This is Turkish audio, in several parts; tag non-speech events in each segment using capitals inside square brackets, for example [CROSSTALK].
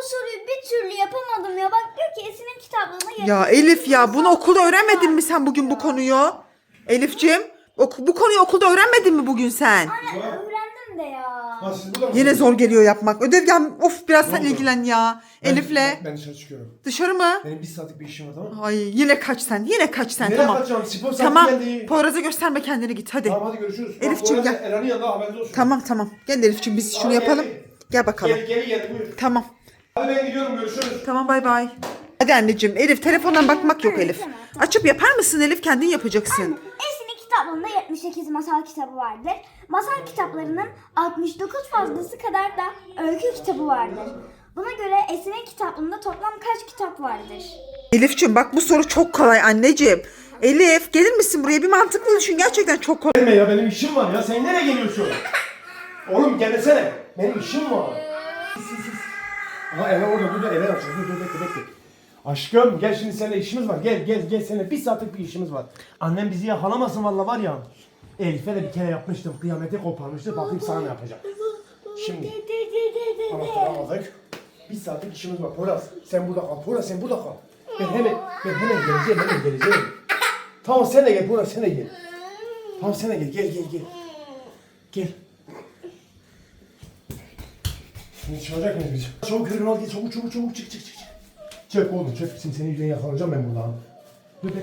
bu soruyu bir türlü yapamadım ya. Bak diyor ki Esin'in kitaplığına Ya Elif ya bunu okulda öğrenmedin mi sen bugün bu konuyu? Elif'cim oku- bu konuyu okulda öğrenmedin mi bugün sen? Anne öğrendim de ya. Ha siz burada mısınız? Yine zor geliyor yapmak. Ödev ya of biraz sen oldu? ilgilen ya. Ben- Elif'le. Ben, ben dışarı çıkıyorum. Dışarı mı? Benim bir saatlik bir işim var tamam mı? Ay yine kaç sen. Yine kaç sen. Nereye tamam. kaçacağım? Spor saati Tamam. geldi. Poyraz'a gösterme kendini git hadi. Tamam hadi görüşürüz. Bak, Elifciğim, gel. Eren'in yanında haberiniz olsun. Tamam tamam. Gel Elif'ciğim biz şunu Tamam, yapalım. gel. Gel bakalım. Gel gel gel buyur. Tamam. Hadi ben gidiyorum görüşürüz. Tamam bay bay. Hadi anneciğim Elif telefondan bakmak yok Elif. Açıp yapar mısın Elif kendin yapacaksın. Esin'in kitaplığında 78 masal kitabı vardır. Masal kitaplarının 69 fazlası kadar da öykü kitabı vardır. Buna göre Esin'in kitaplığında toplam kaç kitap vardır? Elif'ciğim bak bu soru çok kolay anneciğim. Elif gelir misin buraya bir mantıklı düşün gerçekten çok kolay. Gelme ya benim işim var ya. Sen nereye geliyorsun? [LAUGHS] Oğlum gelsene. Benim işim var. Ama Eren orada dur dur Eren açıyor. Dur dur bekle bekle. Aşkım gel şimdi seninle işimiz var. Gel gel gel seninle bir saatlik bir işimiz var. Annem bizi yakalamasın valla var ya. Elif'e de bir kere yapmıştım. Kıyameti koparmıştı. Bakayım sana ne yapacak. Şimdi anahtarı aldık. Bir saatlik işimiz var. Poyraz sen burada kal. Poyraz sen burada kal. Ben hemen, ben hemen geleceğim hemen geleceğim. Tamam sen de gel Poyraz sen de gel. Tamam sen de gel gel gel gel. Gel. Şimdi çıkacak mıyız biz? Çabuk kırgın al gel çabuk çabuk çabuk çık çık çık. çık. Oğlum çık. Şimdi senin yüzünden yakalanacağım ben buradan.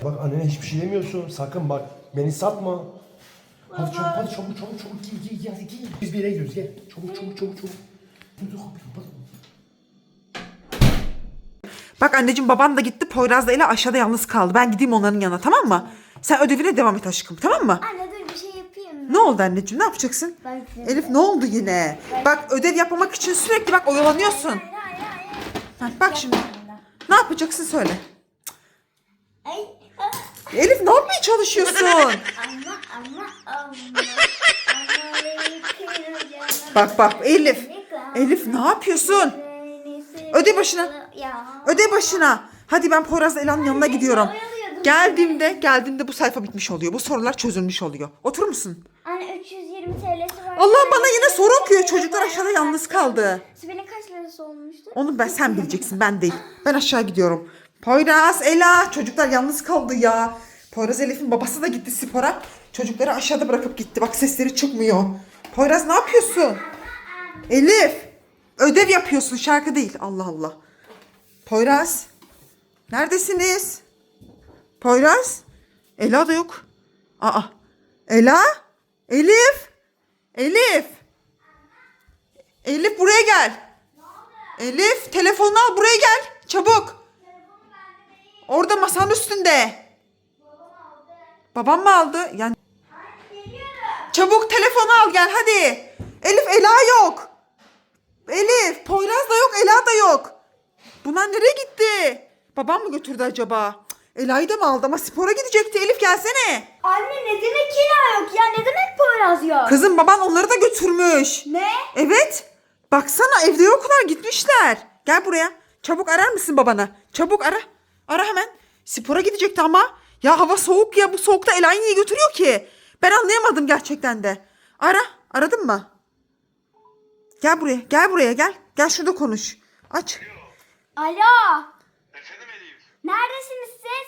Bak annene hiçbir şey demiyorsun. Sakın bak. Beni satma. Hadi çabuk hadi çabuk çabuk çabuk gel gel gel hadi gel. Biz bir yere gidiyoruz gel. Çabuk çabuk çabuk çabuk. Dur dur kapıyı kapat. Bak anneciğim baban da gitti Poyraz'la ile aşağıda yalnız kaldı. Ben gideyim onların yanına tamam mı? Sen ödevine devam et aşkım tamam mı? Anne dur bir şey yapayım mı? Ne oldu anneciğim ne yapacaksın? Ben Elif ne oldu yine? Bak ödev yapmamak için sürekli bak oyalanıyorsun. Hayır hayır hayır. Heh, bak şimdi. Ne yapacaksın söyle. Elif ne yapmaya çalışıyorsun? Bak bak Elif. Elif ne yapıyorsun? beni Öde başına. Ya. Öde başına. Hadi ben Poyraz'la Ela'nın yanına gidiyorum. Geldiğimde geldiğimde bu sayfa bitmiş oluyor. Bu sorular çözülmüş oluyor. Oturur musun? Anne 320 TL'si var. Allah bana yine soru okuyor. Çocuklar aşağıda yalnız kaldı. Sibel'in kaç lirası olmuştu? Onu ben sen bileceksin ben değil. Ben aşağı gidiyorum. Poyraz, Ela çocuklar yalnız kaldı ya. Poyraz Elif'in babası da gitti spora. Çocukları aşağıda bırakıp gitti. Bak sesleri çıkmıyor. Poyraz ne yapıyorsun? Elif ödev yapıyorsun şarkı değil. Allah Allah. Poyraz neredesiniz? Poyraz? Ela da yok. Aa. Ela? Elif? Elif? Elif buraya gel. Elif telefonunu al buraya gel. Çabuk. Orada masanın üstünde. Babam mı aldı? Yani... Çabuk telefonu al gel hadi. Elif Ela yok. Elif Poyraz da yok Ela da yok. Bunlar nereye gitti? Babam mı götürdü acaba? Ela'yı da mı aldı ama spora gidecekti. Elif gelsene. Anne ne demek kira yok ya? Ne demek Poyraz yok? Kızım baban onları da götürmüş. Ne? Evet. Baksana evde yoklar gitmişler. Gel buraya. Çabuk arar mısın babana? Çabuk ara. Ara hemen. Spora gidecekti ama. Ya hava soğuk ya bu soğukta Ela'yı niye götürüyor ki? Ben anlayamadım gerçekten de. Ara. Aradın mı? Gel buraya. Gel buraya gel. Gel şurada konuş. Aç. Alo. Efendim Elif. Neredesiniz siz?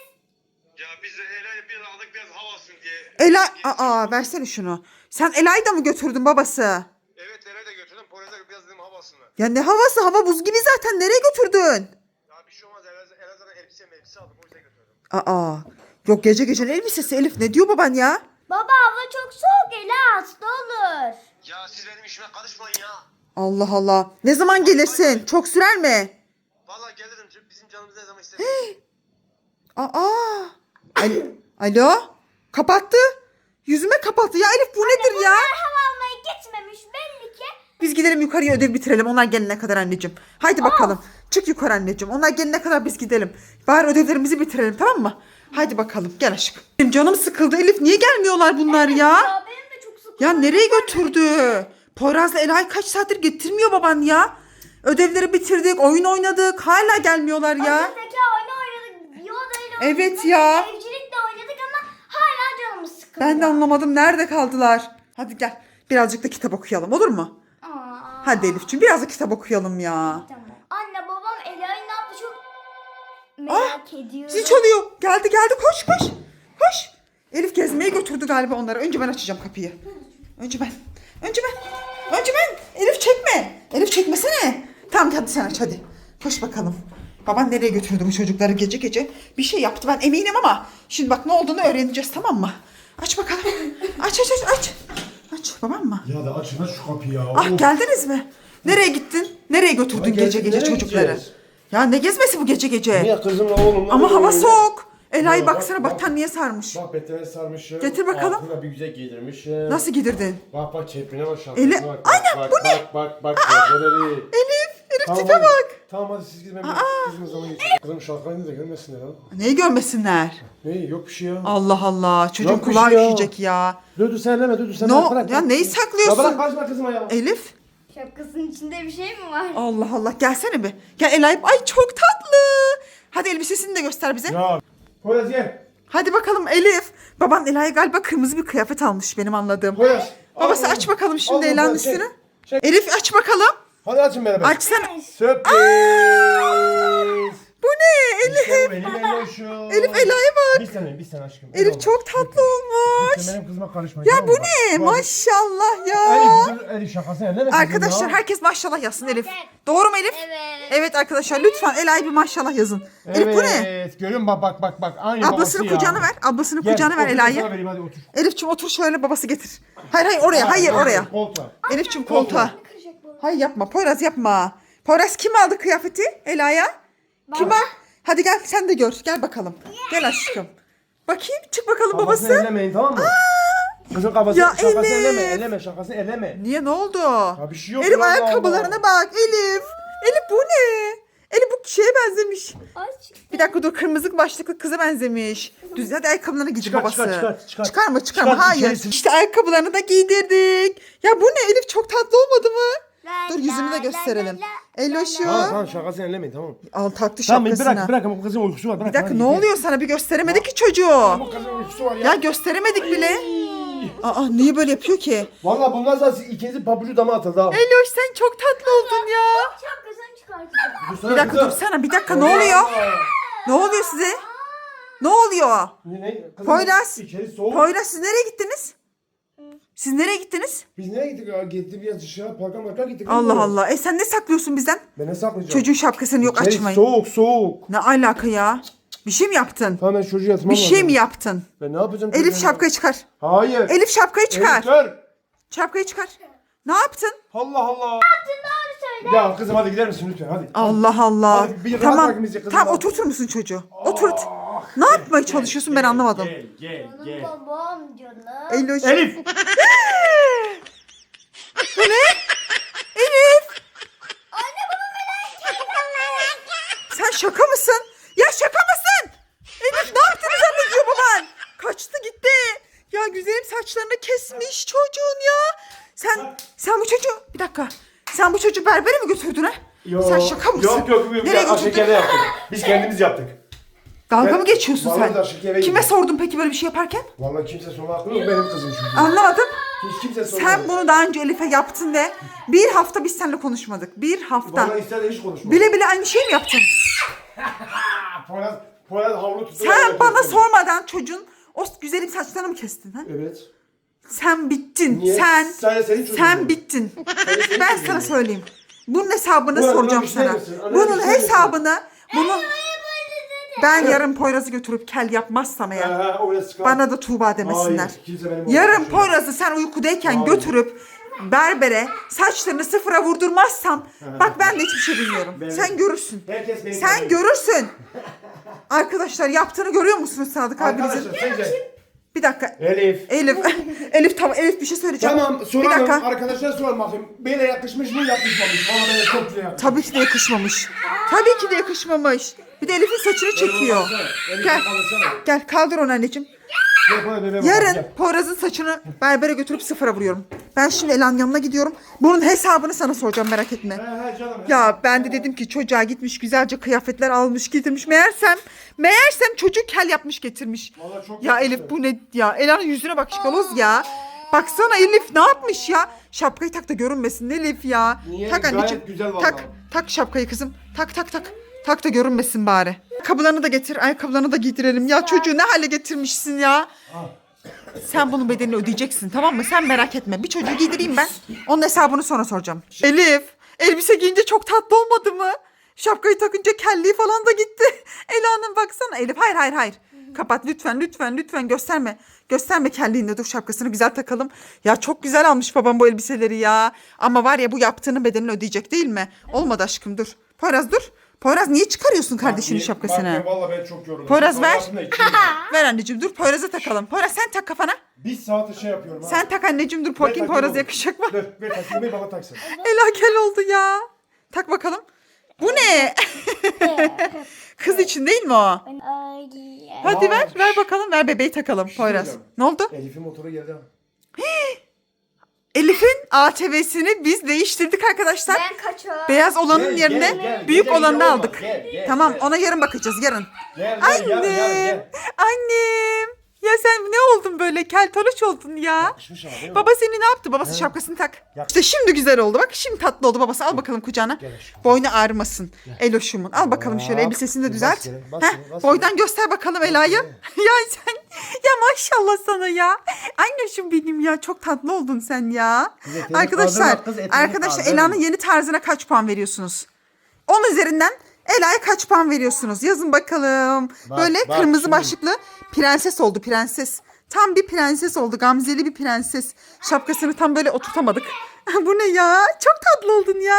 Ya biz de Ela'yı bir aldık biraz havasın diye. Ela... Aa versene şunu. Sen Ela'yı da mı götürdün babası? Evet Ela'yı da götürdüm. Poyraz'a biraz dedim havasını. Ya ne havası? Hava buz gibi zaten. Nereye götürdün? Ya bir şey olmaz. Ela, Ela zaten elbise elbise aldım. O yüzden götürdüm. Aa. Yok gece gece ne elbisesi Elif. Ne diyor baban ya? Baba hava çok soğuk Ela hasta olur. Ya siz benim işime karışmayın ya. Allah Allah. Ne zaman gelirsin? Çok sürer mi? Vallahi gelirim. Bizim canımız ne zaman [GASPS] isterse. Aa. Alo. Kapattı. Yüzüme kapattı. Ya Elif bu nedir ya? Hava almaya gitmemiş belli ki. Biz gidelim yukarıya ödev bitirelim. Onlar gelene kadar anneciğim. Haydi bakalım. Çık yukarı anneciğim. Onlar gelene kadar biz gidelim. Bari ödevlerimizi bitirelim tamam mı? Haydi bakalım. Gel aşkım. Benim canım sıkıldı Elif. Niye gelmiyorlar bunlar ya? Ya benim de çok sıkıldım. Ya nereye götürdü? Poyraz'la Ela'yı kaç saattir getirmiyor baban ya? Ödevleri bitirdik, oyun oynadık. Hala gelmiyorlar ya. Zeka oyunu oynadık. İle oynadık. Evet ya. Evcilik de oynadık ama hala canımız sıkıldı. Ben de anlamadım. Nerede kaldılar? Hadi gel. Birazcık da kitap okuyalım olur mu? Aa, Hadi Elif'ciğim biraz da kitap okuyalım ya. Tamam. Anne baba Ela'yı ne yaptı çok merak ediyorum. Zil çalıyor. Geldi geldi koş koş. Koş. Elif gezmeye götürdü galiba onları. Önce ben açacağım kapıyı. Önce ben. Önce ben. Önce ben. Elif çekme. Elif çekmesene. Tamam hadi sen aç hadi. Koş bakalım. Baban nereye götürdü bu çocukları gece gece? Bir şey yaptı ben eminim ama. Şimdi bak ne olduğunu öğreneceğiz tamam mı? Aç bakalım. Aç aç aç aç. Aç babam mı? Ya da açın şu kapıyı ya. Ah Of. geldiniz mi? Nereye gittin? Nereye götürdün Ama gece geldik, gece nereye çocukları? gideceğiz? Ya ne gezmesi bu gece gece? Niye kızımla oğlumla Ama hava soğuk. Ya bak, baksana bak. battaniye sarmış. Bak betene sarmışım. Getir bakalım. Altına bir güzel giydirmişim. Nasıl gidirdin? Bak bak çeprine bak şarkısına Eli- bak. Bak, bu bak, ne? Bak bak bak. Elif. Elif Tamam, tipe hadi. bak. Tamam hadi siz gidin ben kızımın zaman geçeyim. Kızım şarkılarını da görmesinler ha. Neyi görmesinler? Ne yok bir şey ya. Allah Allah çocuğun Yok bir kulağı şey ya. üşüyecek ya. Dur dur sen elleme dur dur sen Ne bırak, o- bırak. ya neyi saklıyorsun? Ya bırak kaçma kızıma ya. Elif Şapkasının içinde bir şey mi var? Allah Allah gelsene bir. Gel Ela'yı ay çok tatlı. Hadi elbisesini de göster bize. Ya. Poyraz gel. Hadi bakalım Elif. Baban Ela'ya galiba kırmızı bir kıyafet almış benim anladığım. Poyraz. Babası Al, aç bakalım şimdi al, Ela'nın üstünü. çek. Elif aç bakalım. Hadi açın beraber. Açsana. Sürpriz. Bu ne Elif? İşte benim Eloş'um. Elif Ela'ya bak. Bir sene bir sene aşkım. Elif Eyvallah. çok tatlı olmuş. Sen benim kızıma karışma. Ya tamam bu mı? ne? Bak, Maşallah ya. Elif, dur, Elif şakasını elleme. kızım Arkadaşlar ya. herkes maşallah yazsın Elif. Doğru mu Elif? Evet. Evet arkadaşlar lütfen Ela'ya bir maşallah yazın. Elif bu ne? Evet görüyor musun bak bak bak bak. Aynı Ablasının babası ya. kucağına ver. Ablasının Gel, kucağına ver otur, sana Ela'yı. vereyim, hadi otur. Elifçim otur şöyle babası getir. Hayır hayır oraya hayır oraya. Koltuğa. Elifçim koltuğa. Hayır yapma Poyraz yapma. Poyraz kim aldı kıyafeti Ela'ya? Kim al? Hadi gel sen de gör. Gel bakalım. Gel aşkım. Bakayım çık bakalım Kafasını babası. ellemeyin tamam mı? Kızın kafasını Ya şakasını Elif. elleme. Elleme şakasını elleme. Niye ne oldu? bir şey yok Elif ya, Allah ayakkabılarına Allah. bak Elif. Elif bu ne? Elif bu şeye benzemiş. Aç. Bir dakika dur kırmızı başlıklı kıza benzemiş. Düz hadi ayakkabılarını giydir Çıkar, babası. çıkar, çıkar, çıkar. Çıkarma çıkarma Çıkar, hayır. içerisi. İşte ayakkabılarını da giydirdik. Ya bu ne Elif çok tatlı olmadı mı? Dur yüzünü de gösterelim. Eloşu. Tamam tamam şakasını ellemeyin tamam. Al taktı Tamam bırak bırak ama bu kızın uykusu var. Bırak, Bir dakika ne oluyor sana bir gösteremedik ki çocuğu. Bu kızın uykusu var ya. Ya gösteremedik bile. Aa niye böyle yapıyor ki? Valla bundan sonra siz ikinizin pabucu dama atıldı ha. Eloş sen çok tatlı oldun ya. Şapkasını çıkartacağım. Bir dakika dursana bir dakika ne oluyor? Ne oluyor size? Ne oluyor? Ne, ne? Kızım, Poyraz. İçeri soğuk. Poyraz siz nereye gittiniz? Siz nereye gittiniz? Biz nereye gittik ya? Gittik biraz dışarı parka marka gittik. Allah. Allah. E sen ne saklıyorsun bizden? Ben ne saklayacağım? Çocuğun şapkasını yok İçeri açmayın. soğuk soğuk. Ne alaka ya? Bir şey mi yaptın? Tamam ben çocuğu yatırmam Bir şey mi yaptın? Ben ne yapacağım? Elif çocuğa? şapkayı çıkar. Hayır. Elif şapkayı çıkar. Elif dur. Şapkayı çıkar. Ne yaptın? Allah Allah. Ya kızım hadi gider misin lütfen hadi. Allah Allah. Hadi bir rahat Tamam. bırakın bizi kızım. Tamam oturtur musun çocuğu? Oturt. Ne yapmaya çalışıyorsun ben anlamadım. Gel gel gel. Babam canım. Eloş. Elif. Bu ne? Elif. Sen şaka mısın? Ya şaka mısın? Elif ne yaptığını zannediyor baban? Kaçtı gitti. Ya güzelim saçlarını kesmiş çocuğun ya. Sen sen bu çocuğu bir dakika. Sen bu çocuğu berbere mi götürdün ha? Sen şaka mısın? Yok yok yok. Nereye götürdün? şekerde yaptık. Biz kendimiz yaptık. Dalga Ben- mı geçiyorsun Vallahi sen? Kime gidiyorum. sordun peki böyle bir şey yaparken? Vallahi kimse sorma hakkı yok benim kızım çünkü. Anlamadım. Hiç kimse sormadı. Sen bunu daha önce Elif'e yaptın de bir hafta biz seninle konuşmadık. Bir hafta. Vallahi ister de hiç konuşma. Bile bile aynı şey mi yaptın? [LAUGHS] Poyraz, Poyraz havlu tuttu. Sen bana sormadan çocuğun o güzelim saçlarını mı kestin ha? Evet. Sen bittin. Niye? Sen Sen- senin çocuğun sen mu? bittin. ben sana söyleyeyim. Bunun hesabını Buna- soracağım bir şey sana. misin? Anne, Bunun şey misin? hesabını bunun ben yarın Poyraz'ı götürüp kel yapmazsam eğer bana da Tuğba demesinler. Hayır, kimse benim Yarın konuşamaz. Poyraz'ı sen uykudayken Hayır. götürüp berbere saçlarını sıfıra vurdurmazsam [LAUGHS] bak ben de hiçbir şey bilmiyorum. Ben- Sen görürsün. Herkes beni Sen tanıyor. görürsün. Arkadaşlar yaptığını görüyor musunuz Sadık abinizin? Arkadaşlar sence. Bir dakika. Elif. Elif, [LAUGHS] Elif tamam Elif bir şey söyleyeceğim. Tamam Bir soralım. dakika. Arkadaşlar soralım bakayım. Böyle yakışmış mı yakışmamış mı? Bana böyle çok güzel yakışmış. Tabii ki de yakışmamış. Tabii ki de yakışmamış. Bir de Elif'in saçını çekiyor. Elif Gel. Gel kaldır onu anneciğim. Yarın. Poyraz'ın saçını berbere götürüp sıfıra vuruyorum. Ben şimdi Elan yanına gidiyorum. Bunun hesabını sana soracağım merak etme. He he canım. he. Ya ben de dedim ki çocuğa gitmiş güzelce kıyafetler almış getirmiş. Meğersem meğersem çocuk kel yapmış getirmiş. Vallahi çok Ya yakıştı. Elif bu ne ya? Elan'ın yüzüne bak şikaloz ya. Baksana Elif ne yapmış ya? Şapkayı tak da görünmesin Elif ya. Niye? Tak Gayet anneciğim. güzel vallahi. tak. Tak şapkayı kızım. Tak tak tak. Tak da görünmesin bari. Ayakkabılarını da getir. Ayakkabılarını da giydirelim. Ya çocuğu ne hale getirmişsin ya. Sen bunun bedelini ödeyeceksin tamam mı? Sen merak etme. Bir çocuğu giydireyim ben. Onun hesabını sonra soracağım. Elif, elbise giyince çok tatlı olmadı mı? Şapkayı takınca kelliği falan da gitti. [LAUGHS] Ela'nın baksana. Elif hayır hayır hayır. Kapat lütfen lütfen lütfen gösterme. Gösterme kelliğini dur şapkasını güzel takalım. Ya çok güzel almış babam bu elbiseleri ya. Ama var ya bu yaptığının bedelini ödeyecek değil mi? Olmadı aşkım dur. Poyraz dur. Poyraz niye çıkarıyorsun kardeşinin şapkasını? Bak valla ben çok yoruldum. Poyraz ver. [LAUGHS] Ver anneciğim dur Poyraz'a takalım. Poyraz sen tak kafana. Bir saat şey yapıyorum ha. Sen tak anneciğim dur takayım Poyraz oğlum. yakışacak mı? Dur ver takayım bir bana taksın. Ela kel oldu ya. Tak bakalım. Bu ne? Kız için değil mi o? Hadi ver, ver bakalım. Ver bebeği takalım Poyraz. söyleyeceğim. Ne oldu? Elif'in motoru geldi. Elif'in ATV'sini biz değiştirdik arkadaşlar. Ben kaçıyorum. Beyaz olanın Gel, yerine gel, gel. büyük Gel, olanını gel, aldık. gel, gel, tamam gel. ona yarın bakacağız yarın. Gel gel yarın yarın Annem. gel. Annem. Ya sen ne oldun böyle? Keltoruş oldun ya. Yakışmış ama değil mi? Baba seni ne yaptı? Babası şapkasını tak. Yap. İşte şimdi güzel oldu. Bak şimdi tatlı oldu babası. Al bakalım kucağına. Gel aşkım. Boynu ağrımasın. Eloşumun. Al bakalım şöyle elbisesini de Bas düzelt. yere, bas Heh, yere, bas boydan göster bakalım Ela'yı. [LAUGHS] ya sen ya maşallah sana ya. Anneşim benim ya. Çok tatlı oldun sen ya. eteğini Arkadaşlar kız, eteğini arkadaşlar kaldırma. Ela'nın yeni tarzına kaç puan veriyorsunuz? 10 üzerinden Ela'ya kaç puan veriyorsunuz? Yazın bakalım. Bak, Böyle bak kırmızı şimdi. başlıklı prenses oldu prenses. Tam bir prenses oldu. Gamzeli bir prenses. Şapkasını tam böyle oturtamadık. [LAUGHS] Bu ne ya? Çok tatlı oldun ya.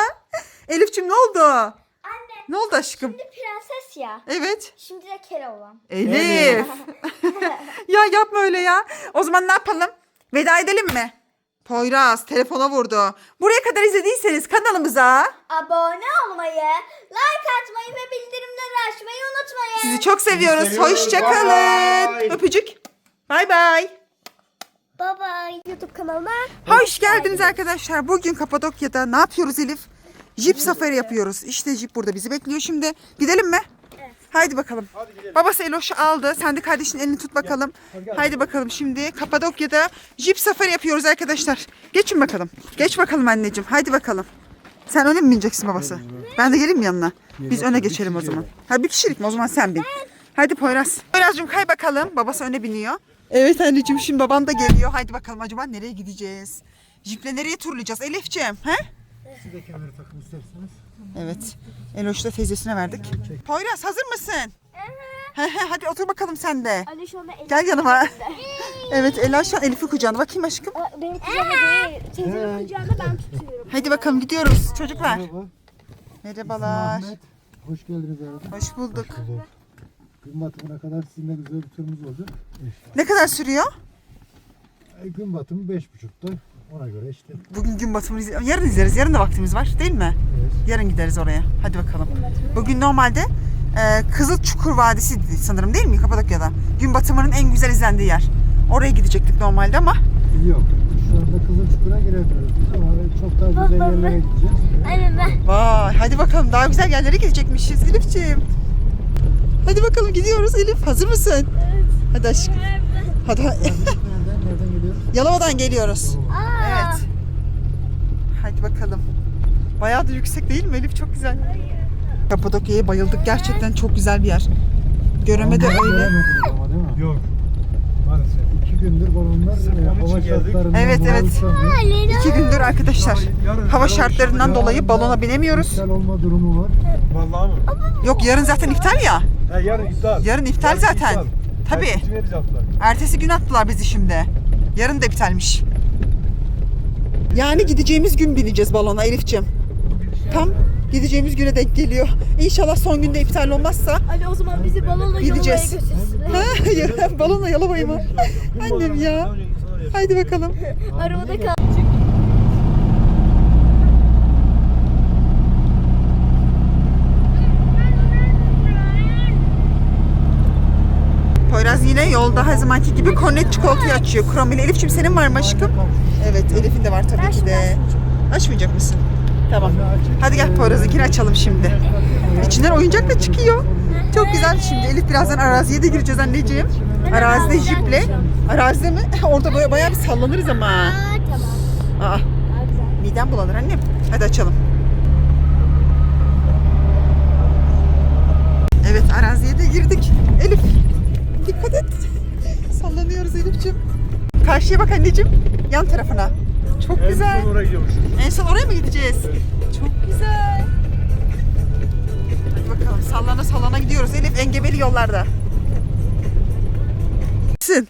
Elifçim ne oldu? Anne. Ne oldu aşkım? Şimdi prenses ya. Evet. Şimdi de Keloğlan. Elif. [LAUGHS] ya yapma öyle ya. O zaman ne yapalım? Veda edelim mi? Poyraz telefona vurdu. Buraya kadar izlediyseniz kanalımıza Abone olmayı, like atmayı ve bildirimleri açmayı unutmayın. sizi çok seviyoruz. seviyoruz. Hoşçakalın. Bye bye. Öpücük. Bay bay. Baba YouTube kanalıma Hoş geldiniz arkadaşlar. Bugün Kapadokya'da ne yapıyoruz Elif? Jeep safari yapıyoruz. İşte Jeep burada bizi bekliyor şimdi. Gidelim mi? Haydi bakalım. Babası Eloş'u aldı. Sen de kardeşinin elini tut bakalım. Haydi bakalım şimdi Kapadokya'da Jeep safari yapıyoruz arkadaşlar. Geçin bakalım. Geç bakalım anneciğim. Haydi bakalım. Sen öne mi bineceksin babası? Ben de geleyim mi yanına? Biz öne geçelim o zaman. Ha bir kişilik mi? O zaman sen bin. Hadi Poyraz. Poyraz'cığım kay bakalım. Babası öne biniyor. Evet anneciğim şimdi baban da geliyor. Haydi bakalım acaba nereye gideceğiz? Jiple nereye turlayacağız Elif'ciğim? He? Siz de kemeri takın isterseniz. Evet. Eloş'u da teyzesine verdik. Poyraz hazır mısın? He he hadi otur bakalım sen de. Ali şu anda Gel yanıma. [LAUGHS] Evet Ela şu an Elif'i kucağına. Bakayım aşkım. Benim kucağıma değil. Teyzemin kucağında ben tutuyorum. Hadi bakalım gidiyoruz çocuklar. Merhabalar. Ahmet, hoş geldiniz abi. Hoş bulduk. Gün batımına kadar sizinle güzel bir turumuz olacak. Ne kadar sürüyor? Gün batımı beş buçukta. Ona göre işte. Bugün gün batımını izle- Yarın izleriz. Yarın da vaktimiz var değil mi? Evet. Yarın gideriz oraya. Hadi bakalım. Bugün normalde e, Kızıl Çukur Vadisi sanırım değil mi Kapadokya'da? Gün batımının en güzel izlendiği yer. Oraya gidecektik normalde ama Yok. Şu anda Kızılçukur'a giremiyoruz biz ama çok daha güzel yerlere gideceğiz. Anne ben. Vay hadi bakalım daha güzel yerlere gidecekmişiz Elif'ciğim. Hadi bakalım gidiyoruz Elif. Hazır mısın? Hadi aşkım. Hadi. Nereden, nereden geliyoruz? Yalova'dan geliyoruz. Aa. Hadi bakalım. Bayağı da yüksek değil mi Elif? Çok güzel. Kapadokya'ya bayıldık. Gerçekten çok güzel bir yer. Göreme de öyle. Ama değil mi? Yok. Maalesef. İki gündür balonlar hava şartlarından Evet, evet. uçamıyor. İki gündür arkadaşlar. Hava şartlarından dolayı balona binemiyoruz. İptal olma durumu var. Vallahi mı? Yok yarın zaten iptal ya. He yarın iptal. Yarın iptal zaten. Tabii. Ertesi gün attılar bizi şimdi. Yarın da iptalmiş. Yani gideceğimiz gün bineceğiz balona Elif'ciğim. Tam gideceğimiz güne denk geliyor. İnşallah son günde iptal olmazsa Ali o zaman bizi balonla Gideceğiz. Yalova'ya götürsün. [LAUGHS] Balonla yalamayı mı? Annem ya. Haydi bakalım. Arabada kal. Poyraz yine yolda her zamanki gibi kornet çikolatayı açıyor. Kromili. Elif'ciğim senin var mı aşkım? Evet Elif'in de var tabii ki de. Açmayacak mısın? Tamam. Hadi gel Poyraz'ınkini açalım şimdi. İçinden oyuncak da çıkıyor. Çok güzel şimdi. Elif birazdan araziye de gireceğiz anneciğim. Arazide jiple. Arazide mi? [LAUGHS] Orada böyle bayağı bir sallanırız ama. Aa midem bulanır annem. Hadi açalım. Karşıya bak anneciğim. Yan tarafına. Çok güzel. En son oraya gidiyormuşuz. En son oraya mı gideceğiz? Çok güzel. Hadi bakalım sallana sallana gidiyoruz. Elif engebeli yollarda. Sin.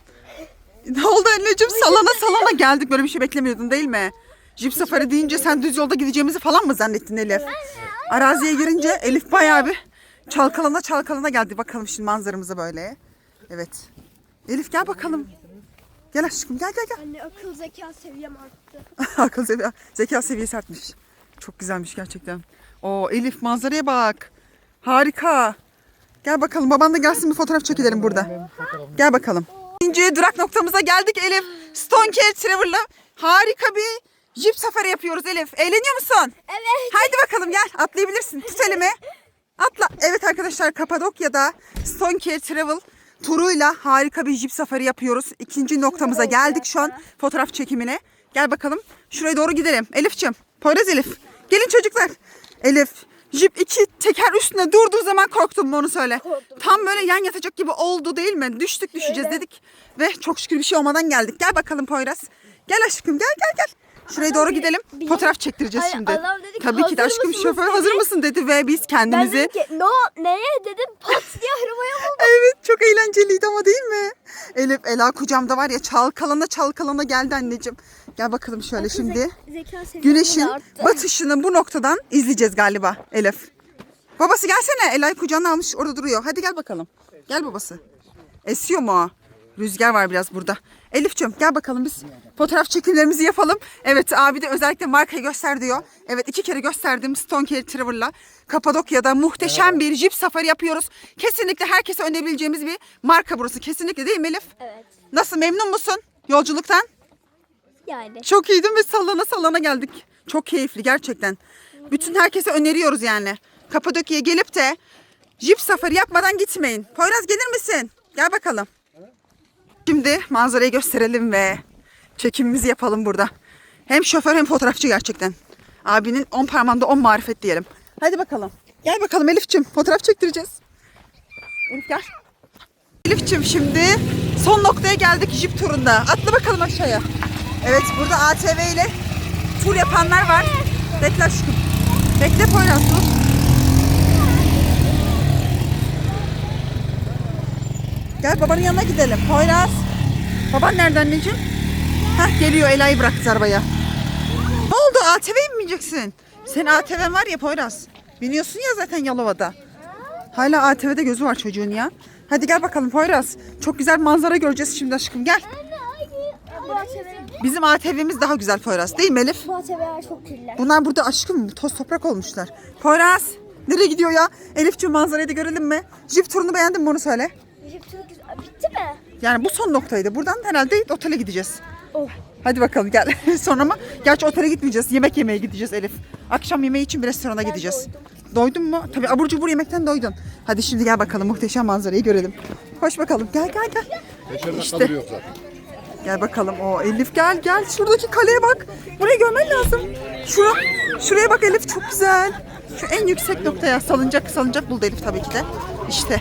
Ne oldu anneciğim? Sallana sallana geldik. Böyle bir şey beklemiyordun değil mi? Jeep safari deyince sen düz yolda gideceğimizi falan mı zannettin Elif? Araziye girince Elif bayağı bir çalkalana çalkalana geldi. Bakalım şimdi manzaramıza böyle. Evet. Elif gel bakalım. Gel aşkım gel gel gel. Anne akıl zeka seviyem arttı. [LAUGHS] Akıl seviye, zeka seviyesi artmış. Çok güzelmiş gerçekten. O Elif manzaraya bak. Harika. Gel bakalım baban da gelsin bir fotoğraf çekilelim burada. Gel bakalım. İkinci durak noktamıza geldik Elif. Stonecare Travel'la harika bir Jeep safari yapıyoruz Elif. Eğleniyor musun? Evet. Haydi bakalım gel atlayabilirsin. Tut elimi. Atla. Evet arkadaşlar Kapadokya'da Stonecare Travel turuyla harika bir Jeep safari yapıyoruz. İkinci noktamıza geldik şu an fotoğraf çekimine. Gel bakalım şuraya doğru gidelim. Elif'ciğim. Poyraz Elif. Gelin çocuklar. Elif. Jeep iki teker üstüne durduğu zaman korktun mu onu söyle. Tam böyle yan yatacak gibi oldu değil mi? Düştük düşeceğiz dedik. Ve çok şükür bir şey olmadan geldik. Gel bakalım Poyraz. Gel aşkım gel gel gel. Şuraya doğru gidelim. Fotoğraf çektireceğiz Hayır, şimdi. adam dedi ki, Tabii ki de "Hazır aşkım mısınız?" şoför hazır mısın dedi ve biz Ben kendimizi dedim ki no neye dedim pat diye arabaya buldum. [LAUGHS] Evet çok eğlenceliydi ama değil mi? Elif Ela kucamda var ya çalkalana çalkalana geldi anneciğim. Gel bakalım şöyle şimdi. Zeka Güneşin de arttı. batışını bu noktadan izleyeceğiz galiba Elif. Babası gelsene. Ela'yı kucağına almış orada duruyor. Hadi gel bakalım. Gel babası. Esiyor mu o? Rüzgar var biraz burada. Elif'ciğim gel bakalım biz fotoğraf çekimlerimizi yapalım. Evet abi de özellikle markayı göster diyor. Evet iki kere gösterdim Stonecare Travel'la. Kapadokya'da muhteşem bir Jeep safari yapıyoruz. Kesinlikle herkese önerebileceğimiz bir marka burası. Kesinlikle değil mi Elif? Evet. Nasıl memnun musun yolculuktan? Yani. Çok iyiydim ve sallana sallana geldik. Çok keyifli gerçekten. Bütün herkese öneriyoruz yani. Kapadokya'ya gelip de Jeep safari yapmadan gitmeyin. Poyraz gelir misin? Gel bakalım. Şimdi manzarayı gösterelim ve çekimimizi yapalım burada. Hem şoför hem fotoğrafçı gerçekten. Abinin 10 parmağında 10 marifet diyelim. Hadi bakalım. Gel bakalım Elif'ciğim fotoğraf çektireceğiz. Elif gel. Elif'ciğim şimdi son noktaya geldik Jeep turunda. Atla bakalım aşağıya. Evet burada ATV ile tur yapanlar var. Bekle aşkım. Bekle Poyraz dur. Gel babanın yanına gidelim. Poyraz. Baban nerede anneciğim? Hah geliyor Ela'yı bıraktı arabaya. Ne oldu ATV'ye mi bineceksin? Senin ATV'n var ya Poyraz. Biniyorsun ya zaten Yalova'da. Hala ATV'de gözü var çocuğun ya. Hadi gel bakalım Poyraz. Çok güzel manzara göreceğiz şimdi aşkım gel. Bizim ATV'miz daha güzel Poyraz değil mi Elif? bu ATV'ler çok kirli. Bunlar burada aşkım toz toprak olmuşlar. Poyraz nereye gidiyor ya? Elifciğim manzarayı da görelim mi? Jeep turunu beğendin mi onu söyle. Güzel. Bitti mi? Yani bu son noktaydı. Buradan herhalde otele gideceğiz. Oh. Hadi bakalım gel. [LAUGHS] Sonra mı? Gerçi otele gitmeyeceğiz. Yemek yemeye gideceğiz Elif. Akşam yemeği için bir restorana gideceğiz. Doydun mu? Tabii abur cubur yemekten doydun. Hadi şimdi gel bakalım muhteşem manzarayı görelim. Koş bakalım. Gel gel gel. İşte. Gel bakalım. O Elif gel gel. Şuradaki kaleye bak. Burayı görmen lazım. Şura, şuraya bak Elif çok güzel. Şu en yüksek noktaya salıncak salıncak buldu Elif tabii ki de. İşte.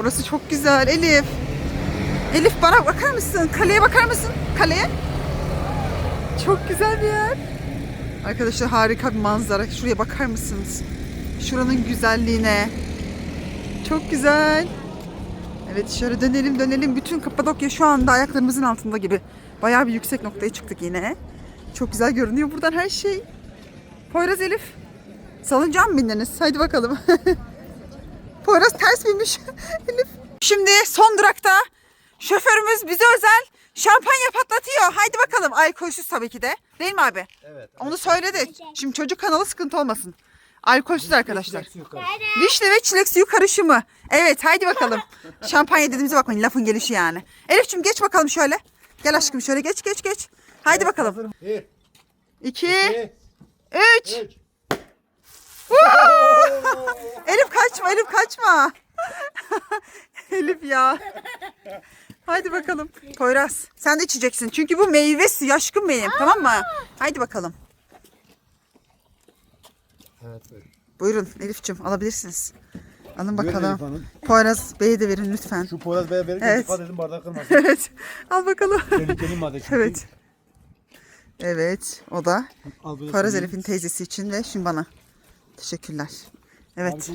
Burası çok güzel Elif. Elif bana bakar mısın? Kaleye bakar mısın? Kaleye. Çok güzel bir yer. Arkadaşlar harika bir manzara. Şuraya bakar mısınız? Şuranın güzelliğine. Çok güzel. Evet şöyle dönelim dönelim. Bütün Kapadokya şu anda ayaklarımızın altında gibi. Bayağı bir yüksek noktaya çıktık yine. Çok güzel görünüyor buradan her şey. Poyraz Elif. Salıncağa mı bindiniz? Haydi bakalım. [LAUGHS] Poyraz ters binmiş. [LAUGHS] Elif. Şimdi son durakta şoförümüz bize özel şampanya patlatıyor. Haydi bakalım. Alkolsüz tabii ki de. Değil mi abi? Evet. Onu söyledi. Şimdi çocuk kanalı sıkıntı olmasın. Alkolsüz arkadaşlar. Vişne ve çilek suyu karışımı. Evet haydi bakalım. [LAUGHS] Şampanya dediğimize bakmayın lafın gelişi yani. Elif'ciğim geç bakalım şöyle. Gel aşkım şöyle geç geç geç. Haydi bakalım. Bir, İki, iki, üç. üç. Elif kaçma Elif kaçma. [LAUGHS] Elif ya. Haydi bakalım. Poyraz sen de içeceksin. Çünkü bu meyve suyu aşkım benim tamam mı? Haydi bakalım. Evet, buyur. Buyurun Elif'ciğim alabilirsiniz. Alın Buyurun bakalım. Hanım. Poyraz Bey'e de verin lütfen. Şu Poyraz Bey'e verirken Evet. dikkat edin bardak kırmasın. [LAUGHS] Evet. Al bakalım. Tehlikeli madde çünkü. Evet. Evet. O da Al Poyraz. Elif'in teyzesi için ve şimdi bana. Teşekkürler. Evet.